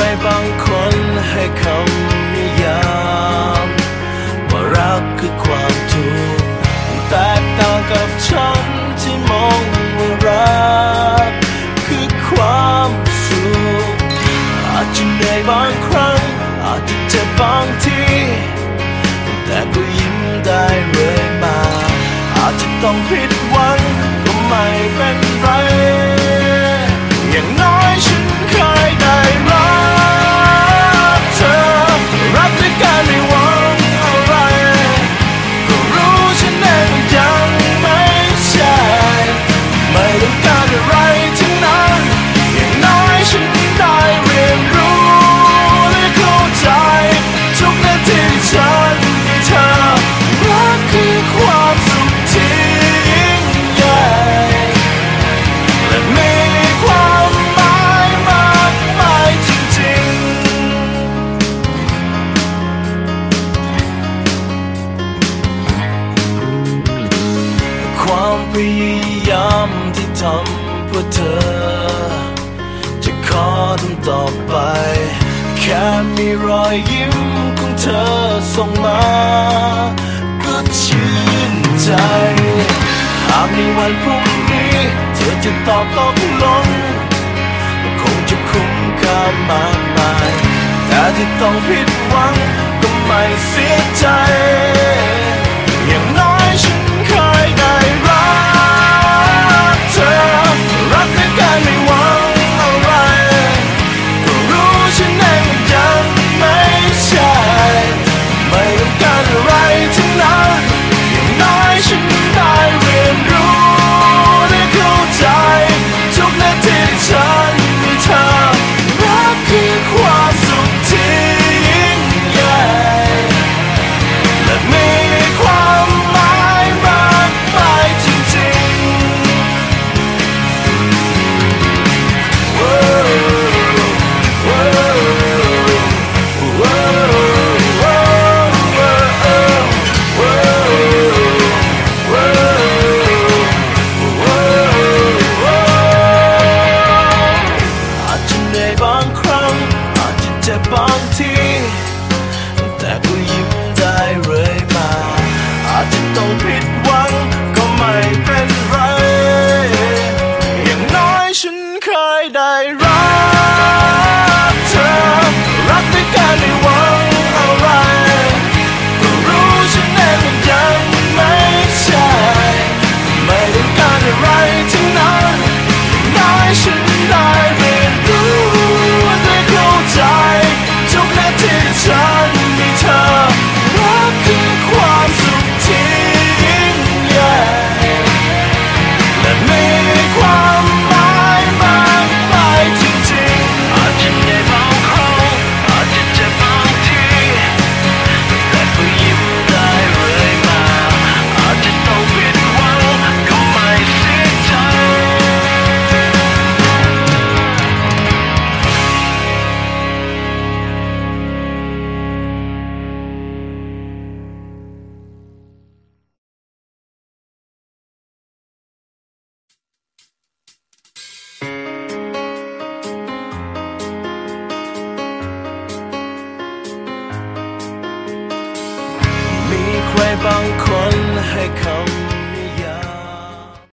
ไว้บางคนให้คำนิยามว่ารักคือความทุกข์แตกต่างกับฉันที่มองว่ารัก คือความสุขอาจจะเนบางครั้ง อาจจะเจ็บบางทีแต่ก็ยิ้มได้เลยมา อาจจะต้องผิดหวังก็ไม่เป็น ความพยายามที่ทำเพื่อเธอ จะขอทำต่อไป แค่มีรอยยิ้มของเธอส่งมา ก็ชื่นใจ หากในวันพรุ่งนี้ เธอจะตอบตกลงคงจะคุ้มค่ามากมาย แต่ที่ต้องผิดหวังก็ไม่เสียใจ จจะ บางคนให้คำ